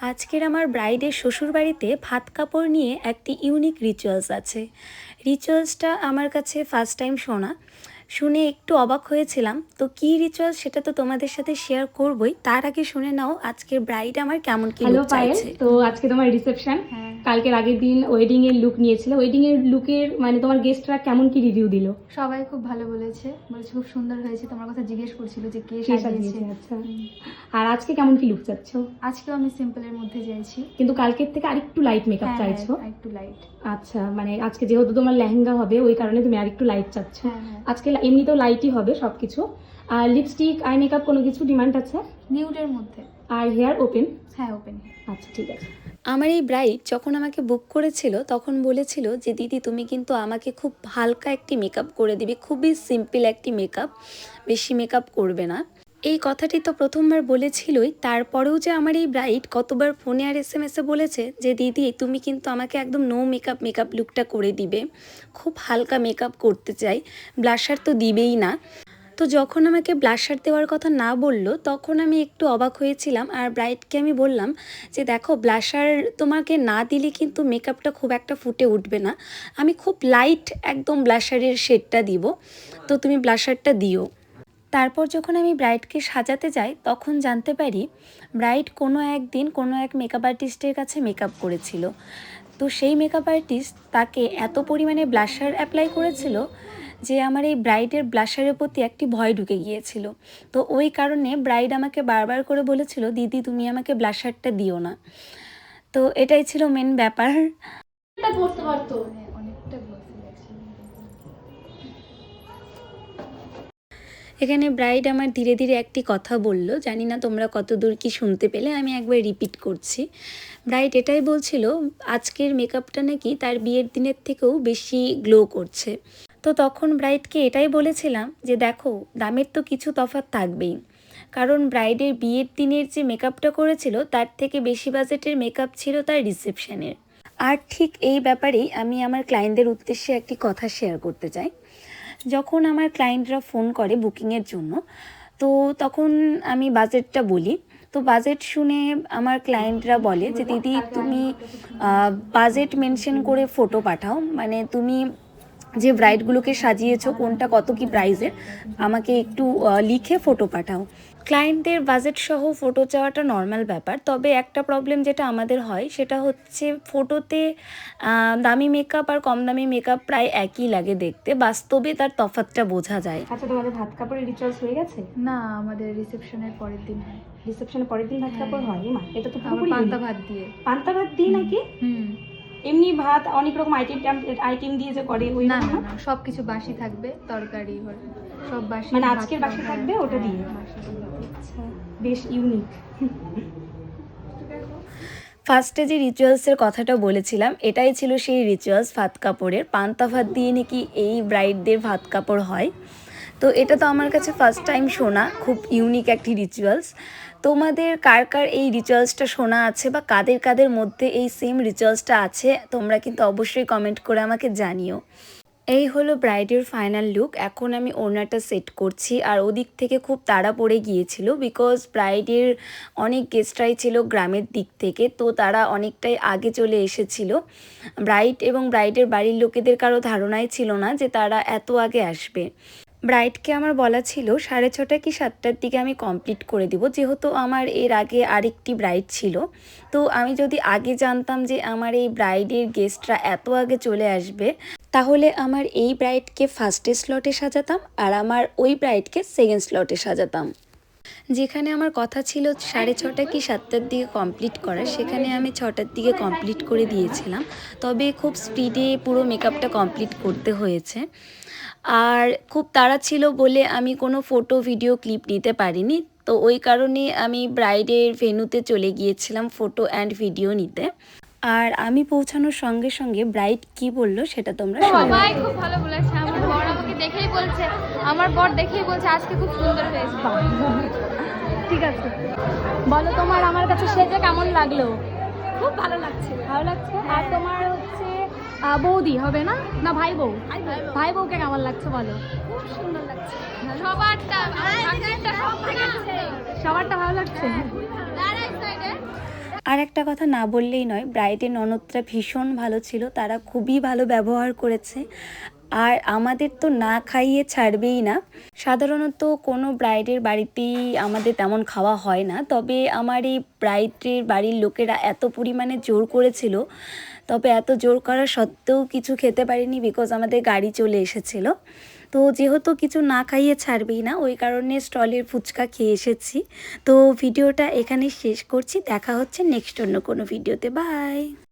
আজকের আমার ব্রাইডের শ্বশুরবাড়িতে ভাত কাপড় নিয়ে একটি ইউনিক রিচুয়ালস আছে। রিচুয়ালসটা আমার কাছে ফার্স্ট টাইম শোনা। শুনে একটু অবাক হয়েছিলাম। তো কি রিচুয়াল সেটা তো তোমাদের সাথে শেয়ার করবই। তার আগে শুনে নাও আজকের ব্রাইড আমার কেমন কি look চাইছে। তো আজকে তোমার রিসেপশন হ্যাঁ। কালকের আগের দিন ওয়েডিং এর লুক নিয়েছিলে। ওয়েডিং এর লুকের মানে তোমার গেস্টরা কেমন কি রিভিউ দিল? সবাই খুব ভালো বলেছে। বলেছে খুব সুন্দর হয়েছে। তোমার কথা জিজ্ঞেস করছিল যে কে সাজিয়েছে? আচ্ছা। আর আজকে কেমন কি লুক চাচ্ছ? আজকেও আমি সিম্পলের মধ্যে চাইছি কিন্তু কালকের থেকে আরেকটু লাইট মেকআপ হ্যাঁ, চাইছো? হ্যাঁ, একটু লাইট আচ্ছা মানে আজকে যেহেতু তোমার লেহেঙ্গা হবে ওই কারণে তুমি আরেকটু লাইট চাচ্ছ। হ্যাঁ হ্যাঁ। আজকে এমনিতেও লাইটই হবে সব কিছু আর লিপস্টিক আই মেকআপ কোনো কিছু ডিমান্ড আছে? নিউডের মধ্যে। আর হেয়ার ওপেন হ্যাঁ ওপেন আচ্ছা ঠিক আছে। আমার এই ব্রাইড যখন আমাকে বুক করেছিল তখন বলেছিল যে দিদি তুমি কিন্তু আমাকে খুব হালকা একটি মেকআপ করে দিবে খুবই সিম্পল একটি মেকআপ বেশি মেকআপ করবে না। এই কথাটি তো প্রথমবার বলেছিলই, তারপরেও যে আমার এই ব্রাইড কতবার ফোনে আর এস এম এসে বলেছে যে, দিদি, তুমি কিন্তু আমাকে একদম নো মেকআপ মেকআপ লুকটা করে দিবে। খুব হালকা মেকআপ করতে চাই। ব্লাশার তো দিবেই না। তো যখন আমাকে ব্লাশার দেওয়ার কথা না বলল, তখন আমি একটু অবাক হয়েছিলাম আর ব্রাইডকে আমি বললাম যে, দেখো ব্লাশার তোমাকে না দিলে কিন্তু মেকআপটা খুব একটা ফুটে উঠবে না। আমি খুব লাইট একদম ব্লাশারের শেডটা দিব। তো তুমি ব্লাশারটা দিও। তারপর যখন আমি ব্রাইডকে সাজাতে যাই, তখন জানতে পারি ব্রাইড কোনো একদিন কোনো এক মেকআপ আর্টিস্টের কাছে মেকআপ করেছিল। তো সেই মেকআপ আর্টিস্ট তাকে এত পরিমাণে ব্লাশার অ্যাপ্লাই করেছিল যে আমার এই ব্রাইডের ব্লাশারের প্রতি একটি ভয় ঢুকে গিয়েছিল। তো ওই কারণে ব্রাইড আমাকে বারবার করে বলেছিল, দিদি, তুমি আমাকে ব্লাশারটা দিও না। তো এটাই ছিল মেন ব্যাপার। পড়তে পারতো। এখানে ব্রাইড আমার ধীরে ধীরে একটি কথা বলল, জানি না তোমরা কতদূর কি শুনতে পেলে, আমি একবার রিপিট করছি। ব্রাইড এটাই বলছিল, আজকের মেকআপটা নাকি তার বিয়ের দিনের থেকেও বেশি গ্লো করছে। তো তখন ব্রাইডকে এটাই বলেছিলাম যে, দেখো, দামের তো কিছু তফাৎ থাকবেই। কারণ ব্রাইডের বিয়ের দিনের যে মেকআপটা করেছিল, তার থেকে বেশি বাজেটের মেকআপ ছিল তার রিসেপশনের। আর ঠিক এই ব্যাপারেই আমি আমার ক্লায়েন্টদের উদ্দেশ্যে একটি কথা শেয়ার করতে চাই। যখন আমার ক্লায়েন্টরা ফোন করে বুকিংয়ের জন্য, তো তখন আমি বাজেটটা বলি। তো বাজেট শুনে আমার ক্লায়েন্টরা বলে যে, দিদি, তুমি বাজেট মেনশন করে ফটো পাঠাও। মানে তুমি যে ব্রাইডগুলোকে সাজিয়েছো কোনটা কত কি প্রাইসের আমাকে একটু লিখে ফটো পাঠাও। ক্লায়েন্টদের বাজেট সহ ফটো চাওয়াটা নর্মাল ব্যাপার তবে একটা প্রবলেম যেটা আমাদের হয় সেটা হচ্ছে ফটোতে দামি মেকআপ আর কম দামি মেকআপ প্রায় একই লাগে দেখতে বাস্তবে তার তফাৎটা বোঝা যায়। আচ্ছা তোমাদের ভাত কাপড়ের রিচুয়ালস হয়ে গেছে? না আমাদের রিসেপশনের পরের দিন হয়। রিসেপশনের পরের দিন ভাত হ্যাঁ। কাপড় হয়? মা এটা তো পান্তা ভাত দিয়ে। পান্তা ভাত দিই নাকি? হুম। এমনি ভাত অনেক রকম আইটেম আইটেম দিয়ে যে করে ওই না? না সবকিছু বাসি থাকবে তরকারি সব বাসি মানে আজকের বাসি থাকবে, ওটা হ্যাঁ, দিয়ে? দিয়ে। আচ্ছা বেশ ইউনিক ফার্স্টে যে রিচুয়ালসের কথাটা বলেছিলাম এটাই ছিল সেই রিচুয়ালস ভাত কাপড়ের পান্তা ভাত দিয়ে নাকি এই ব্রাইডদের ভাত কাপড় হয় তো এটা তো আমার কাছে ফার্স্ট টাইম শোনা খুব ইউনিক একটি রিচুয়ালস তোমাদের কার কার এই রিচুয়ালসটা শোনা আছে বা কাদের কাদের মধ্যে এই সেম রিচুয়ালসটা আছে, তোমরা কিন্তু অবশ্যই কমেন্ট করে আমাকে জানিও। এই হলো ব্রাইডের ফাইনাল লুক এখন আমি ওড়নাটা সেট করছি। আর ওদিক থেকে খুব তাড়া পড়ে গিয়েছিল বিকজ ব্রাইডের অনেক গেস্টরাই ছিল গ্রামের দিক থেকে, তো তারা অনেকটাই আগে চলে এসেছিল। ব্রাইড এবং ব্রাইডের বাড়ির লোকেদের কারও ধারণাই ছিল না যে তারা এত আগে আসবে। ব্রাইডকে আমার বলা ছিল, সাড়ে ছটা কি সাতটার দিকে আমি কমপ্লিট করে দিব। যেহেতু আমার এর আগে আরেকটি ব্রাইড ছিল, তো আমি যদি আগে জানতাম যে আমার এই ব্রাইডের গেস্টরা এত আগে চলে আসবে, তাহলে আমার এই ব্রাইডকে ফার্স্টে স্লটে সাজাতাম আর আমার ওই ব্রাইডকে সেকেন্ড স্লটে সাজাতাম। যেখানে আমার কথা ছিল সাড়ে ছটা কি সাতটার দিকে কমপ্লিট করা সেখানে আমি ছটার দিকে কমপ্লিট করে দিয়েছিলাম। তবে খুব স্পিডে পুরো মেকআপটা কমপ্লিট করতে হয়েছে। আর খুব তাড়া ছিল বলে আমি কোনো ফটো ভিডিও ক্লিপ নিতে পারিনি। তো ওই কারণে আমি ব্রাইডের ভেন্যুতে চলে গিয়েছিলাম ফটো অ্যান্ড ভিডিও নিতে। আর আমি পৌঁছানোর সঙ্গে সঙ্গে ব্রাইড কি বলল সেটা তোমরা সবাই খুব ভালো বলেছে। আমার বর আমাকে দেখেই বলছে। আমার বর দেখেই বলছে আজকে খুব সুন্দর হয়েছে ঠিক আছে। বলো তোমার আমার কাছে সেজে কেমন লাগল? খুব ভালো লাগছে। ভালো লাগছে? আর তোমার হচ্ছে বৌদি হবে না? না ভাই বউ? ভাই বউকে কেমন লাগছে বলো? খুব সুন্দর লাগছে। সবারটা ভালো লাগছে। আর একটা কথা না বললেই নয় ব্রাইডের ননদরা ভীষণ ভালো ছিল তারা খুবই ভালো ব্যবহার করেছে। আর আমাদের তো না খাইয়ে ছাড়বেই না। সাধারণত কোনো ব্রাইডের বাড়িতেই আমাদের তেমন খাওয়া হয় না। তবে আমার এই ব্রাইডের বাড়ির লোকেরা এত পরিমাণে জোর করেছিল, তবে এত জোর করা সত্ত্বেও কিছু খেতে পারিনি বিকজ আমাদের গাড়ি চলে এসেছিল। তো যেহেতু কিছু না খাইয়ে ছাড়বেই না, ওই কারণে স্টলের ফুচকা খেয়ে এসেছি। তো ভিডিওটা এখানে শেষ করছি। দেখা হচ্ছে নেক্সট অন্য কোনো ভিডিওতে। বাই